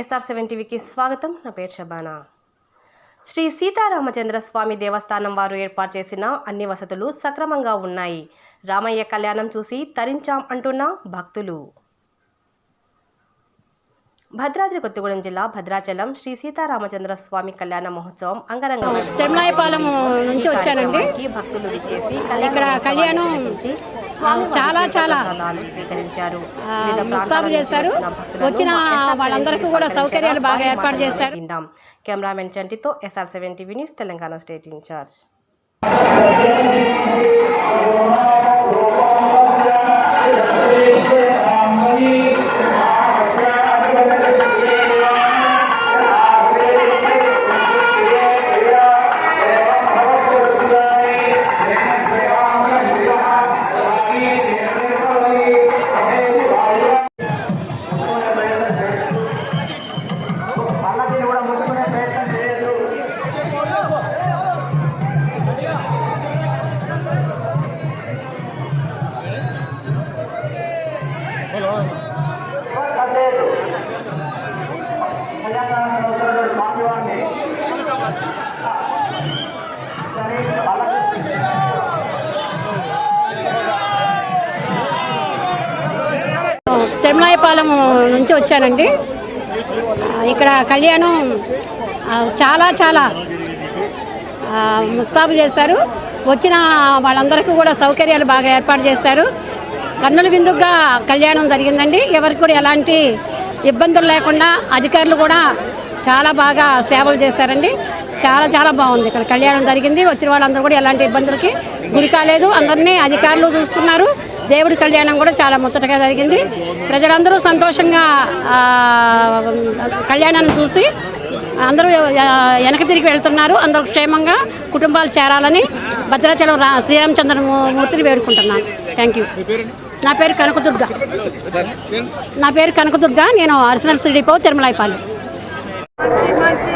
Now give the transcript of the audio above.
SR seven టీవీకి స్వాగతం. నా పేరు షబానా. శ్రీ సీతారామచంద్ర స్వామి దేవస్థానం వారు ఏర్పాటు చేసిన అన్ని వసతులు సక్రమంగా ఉన్నాయి. రామయ్య కళ్యాణం చూసి తరించాం అంటున్న భక్తులు. భద్రాద్రి కొత్తగూడెం జిల్లా భద్రాచలం శ్రీ సీతారామచంద్ర స్వామి కళ్యాణ మహోత్సవం అంగరంగ తిరుమలాయపాలెం నుంచి వచ్చానండి. భక్తులు విచ్చేసి ఇక్కడ కళ్యాణం చాలా చాలా. స్వీకరించారు. ముస్తాబు చేశారు. వచ్చిన వాళ్ళందరికీ కూడా సౌకర్యాలు బాగా ఏర్పాటు చేస్తారు. Cameraman చంటితో S R seven TV news Telangana state incharge. Tirumalayapalem నుంచి వచ్చానండి. ఇక్కడ కళ్యాణం చాలా చాలా ముస్తాబు చేస్తారు. వచ్చిన వాళ్ళందరికీ కూడా సౌకర్యాలు బాగా ఏర్పాటు చేస్తారు. కన్నుల విందుగా కళ్యాణం జరిగిందండి. ఎవరికి కూడా ఎలాంటి ఇబ్బందులు లేకుండా అధికారులు కూడా చాలా బాగా సేవలు చేశారండి. చాలా చాలా బాగుంది. ఇక్కడ కళ్యాణం జరిగింది. వచ్చిన వాళ్ళందరూ కూడా ఎలాంటి ఇబ్బందులకి గురి కాలేదు. అందరినీ అధికారులు చూసుకున్నారు. దేవుడి కళ్యాణం కూడా చాలా ముచ్చటగా జరిగింది. ప్రజలందరూ సంతోషంగా కళ్యాణాన్ని చూసి అందరూ వెనక తిరిగి వెళ్తున్నారు. అందరూ క్షేమంగా కుటుంబాలు చేరాలని భద్రాచలం రా శ్రీరామచంద్ర మూర్తిని వేడుకుంటున్నాను. థ్యాంక్ యూ నా పేరు కనకదుర్గ. నా పేరు కనకదుర్గ. నేను అర్సనల్ సిడిపో తిరుమలాయపాలెం మంచి మంచి